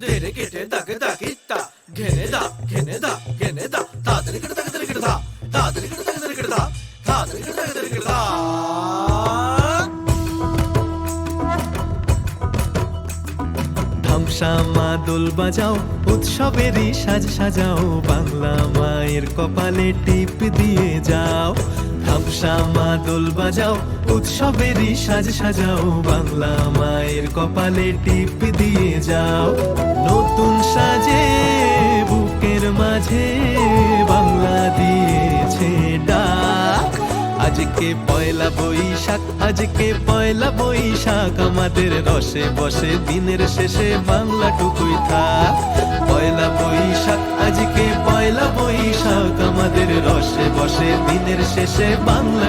ধেরে কেটে তা। ঘেনে দা ঘেনে দা ঘেনে দা। তাড়াতাড়ি কেটে কেটে দা। তাড়াতাড়ি কেটে কেটে দা। তাড়াতাড়ি কেটে কেটে দা। মা দোল বাজাও, উৎসবেরই সাজ সাজাও, বাংলা মায়ের কপালে টিপ দিয়ে যাও। ধামসা মা দোল বাজাও, উৎসবেরই সাজ সাজাও, বাংলা মায়ের কপালে টিপ দিয়ে যাও। নতুন সাজে, বুকের মাঝে বাংলা দিয়েছে ডাক। আজকে পয়লা বৈশাখ, আজকে পয়লা বৈশাখ, আমাদের রসে বসে, দিনের শেষে বাংলা টুকুই থাক। পয়লা বৈশাখ বসে দিনের শেষে বাংলা